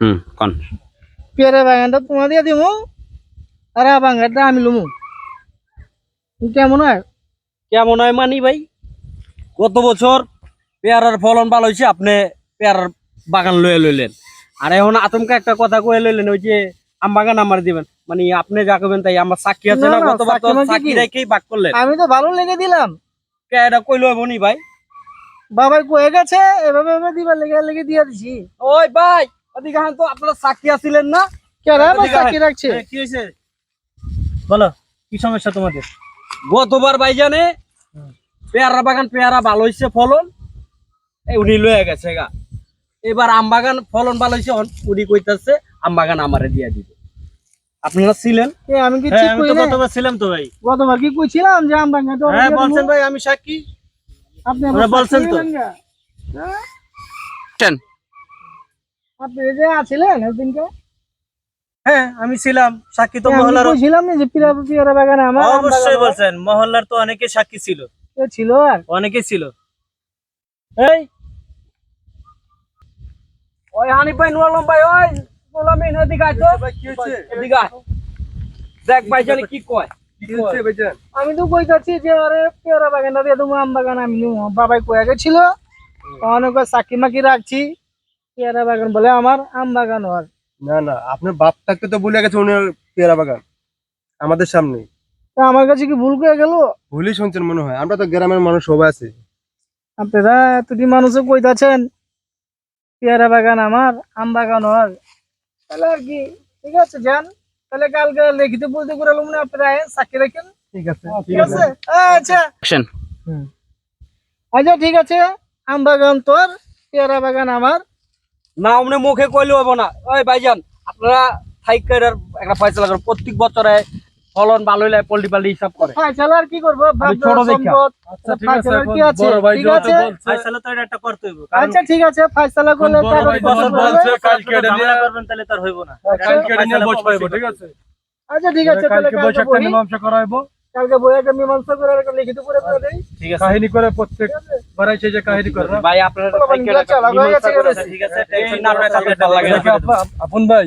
হুম কন। পেয়ারা বাগানটা তোমার দিয়ে দিমু আর বাগানটা আমি লুমু। কেমন হয়? কেমন হয় মানি ভাই? গত বছর পেয়ারার ফলন ভালো হয়েছে আপনি পেয়ারার বাগান লয়ে লইলেন। আর এখন আতঙ্ক একটা কথা কয়ে লইলেন ওই যে আম বাগান আমার দিবেন। মানে আপনি যা করবেন তাই আমার সাক্ষী আছে না, না না, গতবার তো সাক্ষী? রেখেই বাক করলেন। আমি তো ভালো লেগে দিলাম। এটা কইলো বনি ভাই? বাবাই কয়ে গেছে এভাবে এভাবে দিবার লেগে লেগে দিয়ে দিছি। ওই ভাই ওদিকে তো আপনারা সাক্ষী আছিলেন না। কেন। সাক্ষী রাখছে। কি হয়েছে? বলো কি সমস্যা তোমাদের? গতবার ভাইজানে পেয়ারা বাগান পেয়ারা ভালো হয়েছে ফলন। উনি লয়ে গেছে গা। এবার আম বাগান ফলন ভালো হয়েছে উনি কইতাছে আম বাগান আমারে দিয়ে দিবে। আপনারা ছিলেন? আমি কি হ্যাঁ, ঠিক কই গতবার ছিলাম তো ভাই। গতবার কি কইছিলাম যে আম বাগানটা হ্যাঁ বলছেন ভাই আমি সাক্ষী। আপনি বলছেন তো। হ্যাঁ? আপনি যে আছিলেন হ্যাঁ আমি ছিলাম। সাক্ষী তো আমি মহল্লার না যে পিরা পিয়ারা বাগান আমার অবশ্যই বলছেন মহল্লার তো অনেকে সাক্ষী ছিল। ছিল আর? অনেকেই ছিল। এই! ওই হানি ভাই ওই এই তো এদিকে। দেখ ভাই জানি কি কয়। আমি তো কইতাছি যে আরে পেয়ারা বাগানটা দিয়ে দেবো আম বাগান আমি বাবাই কয়ে গেছিল। অনেক সাক্ষী মাকি রাখছি। পেয়ারা বাগান বলে আমার আম বাগান আর না না আপনার বাপ থাকতে তো ভুলে গেছে উনি পেয়ারা বাগান আমাদের সামনে তা আমার কাছে কি ভুল করে গেল? ভুলই শুনছেন মনে হয় আমরা তো গ্রামের মানুষ সবাই আছে। আপনারা এতটি মানুষও কইতাছেন পেয়ারা বাগান আমার আম বাগান আর তাহলে আর কি ঠিক আছে যান। তাহলে কালকে লিখিত বলতে করে না আপনারা আয়েন, সাক্ষী রাখেন। ঠিক আছে ঠিক আছে। আচ্ছা। অ্যাকশন আচ্ছা ঠিক আছে আম বাগান তোর পেয়ারা বাগান আমার। না অমনে মুখে কইলে হব না। ওই ভাইজান আপনারা থাইকের একটা পয়সা লাগান প্রত্যেক বছরে ফলন ভালো হইলে পোল্ট্রি পাল্টি হিসাব করে। ফাইসালা আর কি করব? ছোট দেখা। সম্পদ, আচ্ছা ঠিক আছে কি আছে? ঠিক আছে? তো এটা করতে হইব। আচ্ছা ঠিক আছে করলে। বলছে, কালকে এটা নিয়ে- করবেন তাহলে তার হইব না। কালকে এটা নিয়ে বসে পাইবো ঠিক আছে। আচ্ছা ঠিক আছে তাহলে কালকে বৈশাখটা মীমাংসা করাইবো। কালকে মীমাংসা করে লিখিত করে করে দেই। ঠিক আছে। কাহিনী করে প্রত্যেক বারাইছে যে কাহিনী করে। ভাই আপনারা ঠিক আছে টেনশন না আপনারা ভালো লাগে আপন ভাই